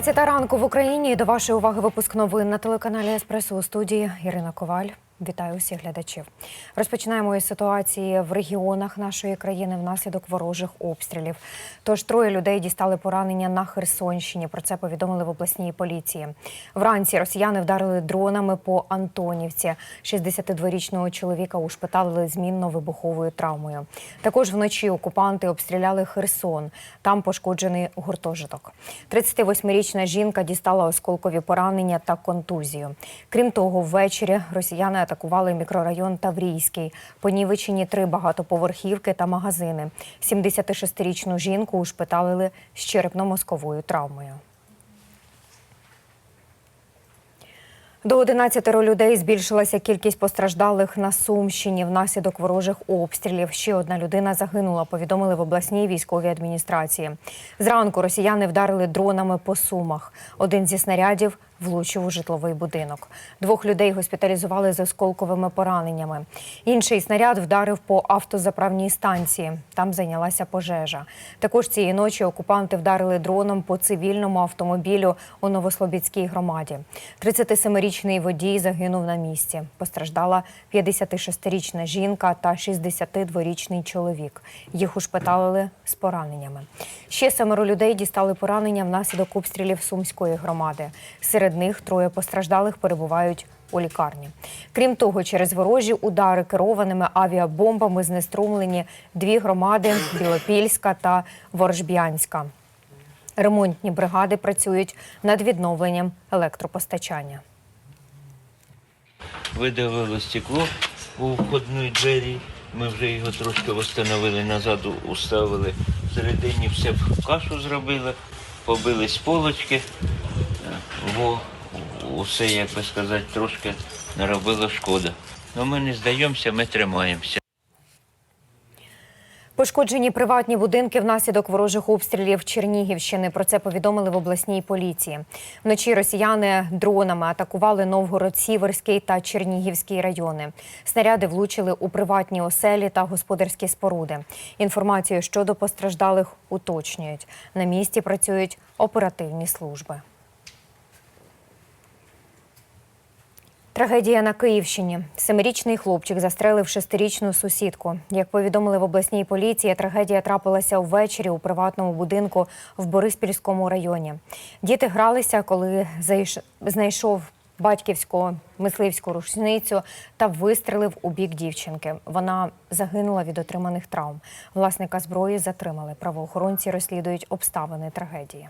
11 ранку в Україні. До вашої уваги випуск новин на телеканалі Еспресо у студії Ірина Коваль. Вітаю усіх глядачів. Розпочинаємо із ситуації в регіонах нашої країни внаслідок ворожих обстрілів. Тож троє людей дістали поранення на Херсонщині. Про це повідомили в обласній поліції. Вранці росіяни вдарили дронами по Антонівці. 62-річного чоловіка ушпиталили з мінно-вибуховою травмою. Також вночі окупанти обстріляли Херсон. Там пошкоджений гуртожиток. 38-річна жінка дістала осколкові поранення та контузію. Крім того, ввечері росіяни атакували мікрорайон Таврійський. Понівечені три багатоповерхівки та магазини. 76-річну жінку ушпиталили з черепно-мозковою травмою. До 11 людей збільшилася кількість постраждалих на Сумщині внаслідок ворожих обстрілів. Ще одна людина загинула, повідомили в обласній військовій адміністрації. Зранку росіяни вдарили дронами по сумах. Один зі снарядів влучив у житловий будинок. Двох людей госпіталізували з осколковими пораненнями. Інший снаряд вдарив по автозаправній станції. Там зайнялася пожежа. Також цієї ночі окупанти вдарили дроном по цивільному автомобілю у Новослобідській громаді. 37-річний водій загинув на місці. Постраждала 56-річна жінка та 62-річний чоловік. Їх ушпиталили з пораненнями. Ще семеро людей дістали поранення внаслідок обстрілів Сумської громади. Серед них троє постраждалих перебувають у лікарні. Крім того, через ворожі удари керованими авіабомбами знеструмлені дві громади Білопільська та Ворожб'янська. Ремонтні бригади працюють над відновленням електропостачання. видавило стекло у входної двері. Ми вже його трошки встановили назад, уставили. Всередині все в кашу зробили, побили з полочки. Усе, як би сказати, трошки наробило шкода. Ну ми не здаємося, ми тримаємося. Пошкоджені приватні будинки внаслідок ворожих обстрілів Чернігівщини. Про це повідомили в обласній поліції. Вночі росіяни дронами атакували Новгород Сіверський та Чернігівський райони. Снаряди влучили у приватні оселі та господарські споруди. Інформацію щодо постраждалих уточнюють. На місці працюють оперативні служби. Трагедія на Київщині. Семирічний хлопчик застрелив шестирічну сусідку. Як повідомили в обласній поліції, трагедія трапилася ввечері у приватному будинку в Бориспільському районі. Діти гралися, коли знайшов батьківську мисливську рушницю та вистрелив у бік дівчинки. Вона загинула від отриманих травм. Власника зброї затримали. Правоохоронці розслідують обставини трагедії.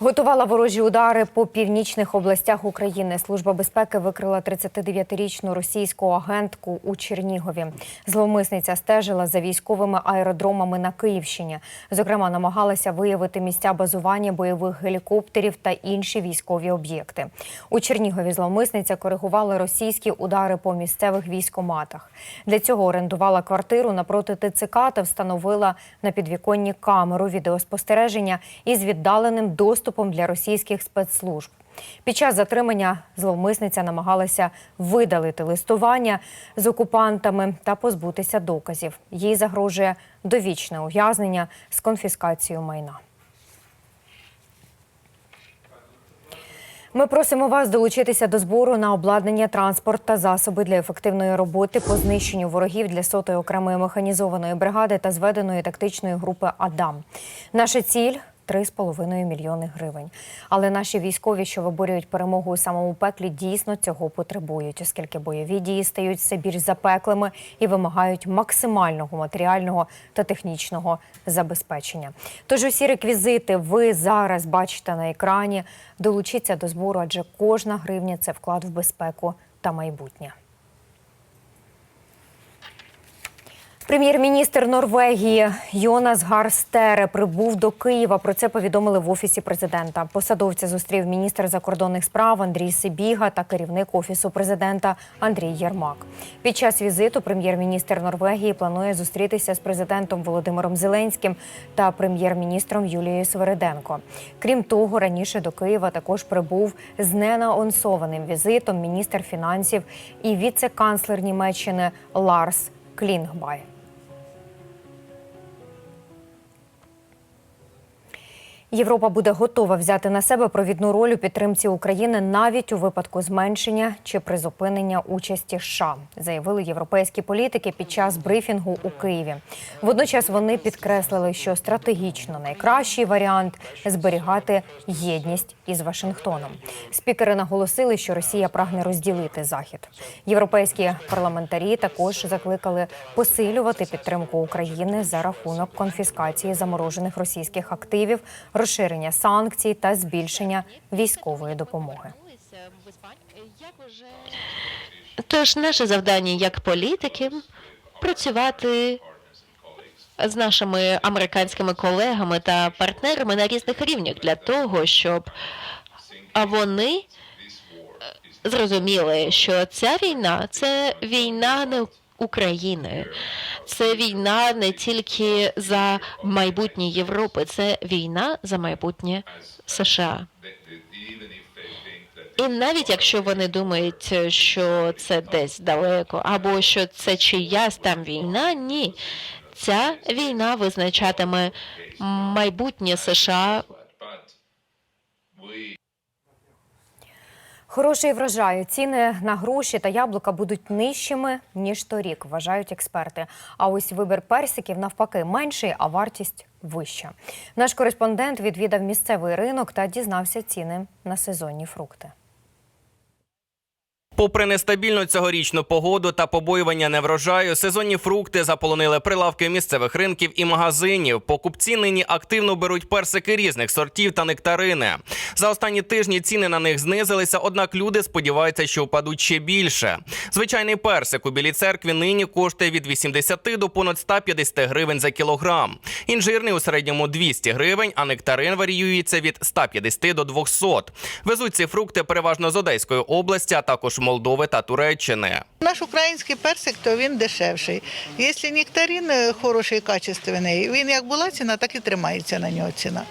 Готувала ворожі удари по північних областях України. Служба безпеки викрила 39-річну російську агентку у Чернігові. Зловмисниця стежила за військовими аеродромами на Київщині. Зокрема, намагалася виявити місця базування бойових гелікоптерів та інші військові об'єкти. У Чернігові зловмисниця коригувала російські удари по місцевих військоматах. Для цього орендувала квартиру напроти ТЦК та встановила на підвіконні камеру відеоспостереження із віддаленим доступом для російських спецслужб. Під час затримання зловмисниця намагалася видалити листування з окупантами та позбутися доказів. Їй загрожує довічне ув'язнення з конфіскацією майна. Ми просимо вас долучитися до збору на обладнання, транспорт та засоби для ефективної роботи по знищенню ворогів для сотої окремої механізованої бригади та зведеної тактичної групи Адам. Наша ціль 3,5 мільйони гривень. Але наші військові, що виборюють перемогу у самому пеклі, дійсно цього потребують, оскільки бойові дії стають все більш запеклими і вимагають максимального матеріального та технічного забезпечення. Тож усі реквізити ви зараз бачите на екрані. Долучіться до збору, адже кожна гривня це вклад в безпеку та майбутнє. Прем'єр-міністр Норвегії Йонас Гарстере прибув до Києва. Про це повідомили в офісі президента. Посадовця зустрів міністр закордонних справ Андрій Сибіга та керівник офісу президента Андрій Єрмак. Під час візиту прем'єр-міністр Норвегії планує зустрітися з президентом Володимиром Зеленським та прем'єр-міністром Юлією Свериденко. Крім того, раніше до Києва також прибув з ненаонсованим візитом міністр фінансів і віце-канцлер Німеччини Ларс Клінгбай. Європа буде готова взяти на себе провідну роль у підтримці України навіть у випадку зменшення чи призупинення участі США, заявили європейські політики під час брифінгу у Києві. Водночас вони підкреслили, що стратегічно найкращий варіант зберігати єдність із Вашингтоном. Спікери наголосили, що Росія прагне розділити захід. Європейські парламентарі також закликали посилювати підтримку України за рахунок конфіскації заморожених російських активів, розширення санкцій та збільшення військової допомоги. Тож наше завдання як політиків працювати з нашими американськими колегами та партнерами на різних рівнях для того, щоб вони е, зрозуміли, що ця війна це війна не України, це війна не тільки за майбутнє Європи, це війна за майбутнє США. І навіть якщо вони думають, що це десь далеко, або що це чиясь там війна, ні. Ця війна визначатиме майбутнє США Хороший врожай. Ціни на груші та яблука будуть нижчими ніж торік, вважають експерти. А ось вибір персиків навпаки менший, а вартість вища. Наш кореспондент відвідав місцевий ринок та дізнався ціни на сезонні фрукти. Попри нестабільну цьогорічну погоду та побоювання неврожаю, сезонні фрукти заполонили прилавки місцевих ринків і магазинів. Покупці нині активно беруть персики різних сортів та нектарини. За останні тижні ціни на них знизилися, однак люди сподіваються, що впадуть ще більше. Звичайний персик у білій церкві нині коштує від 80 до понад 150 гривень за кілограм. Інжирний у середньому 200 гривень, а нектарин варіюється від 150 до 200. Везуть ці фрукти переважно з Одеської області, а також Молдови та Туреччини. Наш український персик, то він дешевший. Якщо нектарин е, хороший, качественний, він як була ціна, так і тримається на нього ціна.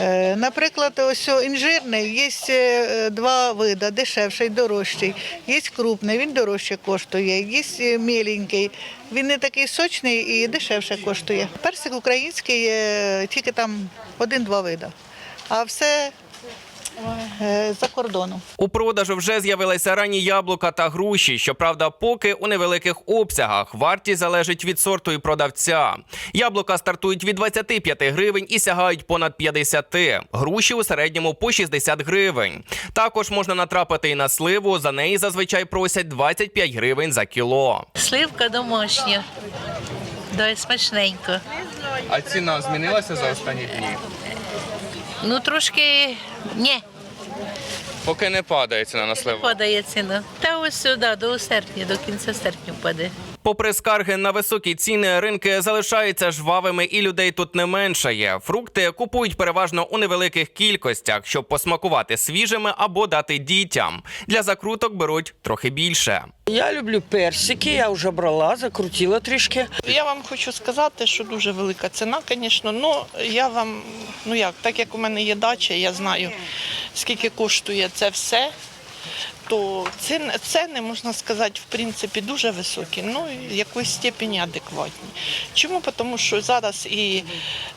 Е, Наприклад, ось інжирний, є е, два види, дешевший, дорожчий. Є крупний, він дорожче коштує, є міленький, він не такий сочний і дешевше коштує. Персик український, тільки там один-два види, а все за кордоном. У продажу вже з'явилися ранні яблука та груші. Щоправда, поки у невеликих обсягах вартість залежить від сорту і продавця. Яблука стартують від 25 гривень і сягають понад 50. Груші у середньому по 60 гривень. Також можна натрапити і на сливу. За неї зазвичай просять 25 гривень за кіло. Сливка домашня. Да, смачненько. А ціна змінилася за останні дні? Ну трошки ні, Поки не падає ціна на сливу. падає ціна. Та ось сюди, до серпня, до кінця серпня впаде. Попри скарги на високі ціни, ринки залишаються жвавими і людей тут не меншає. Фрукти купують переважно у невеликих кількостях, щоб посмакувати свіжими або дати дітям. Для закруток беруть трохи більше. Я люблю персики, я вже брала, закрутила трішки. Я вам хочу сказати, що дуже велика ціна, звісно. Ну я вам, ну як, так як у мене є дача, я знаю скільки коштує це все. То ціни, ціни, можна сказати, в принципі, дуже високі, ну і в якоїсь степені адекватні. Чому? Тому що зараз і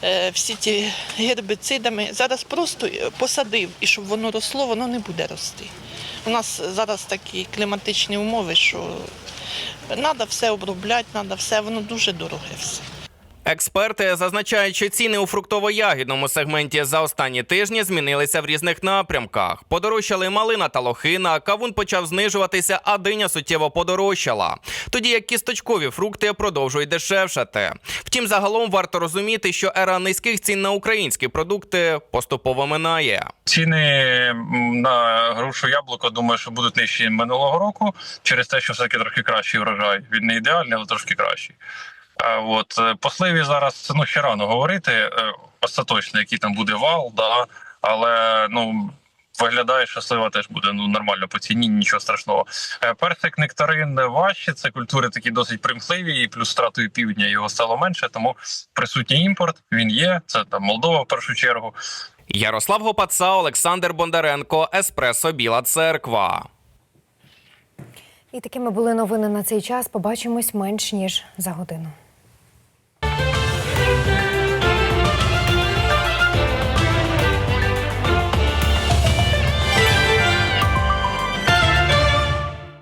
е, всі ті гербицидами, зараз просто посадив, і щоб воно росло, воно не буде рости. У нас зараз такі кліматичні умови, що треба все обробляти, треба все, воно дуже дороге все. Експерти зазначають, що ціни у фруктово-ягідному сегменті за останні тижні змінилися в різних напрямках. Подорожчали малина та лохина, кавун почав знижуватися, а диня суттєво подорожчала. Тоді як кісточкові фрукти продовжують дешевшати. Втім, загалом варто розуміти, що ера низьких цін на українські продукти поступово минає. Ціни на грушу яблуко, думаю, що будуть нижчі минулого року, через те, що все-таки трохи кращий врожай. Він не ідеальний, але трошки кращий. От е, по сливі зараз ну ще рано говорити е, остаточно, який там буде вал, да, але ну. Виглядає, що слива теж буде ну нормально по ціні, нічого страшного. Е, Персик, нектарин важче. Це культури такі досить примхливі, і плюс стратою півдня його стало менше, тому присутній імпорт. Він є. Це там Молдова в першу чергу. Ярослав Гопаца, Олександр Бондаренко, Еспресо Біла Церква. І такими були новини на цей час. Побачимось менш ніж за годину. Bye.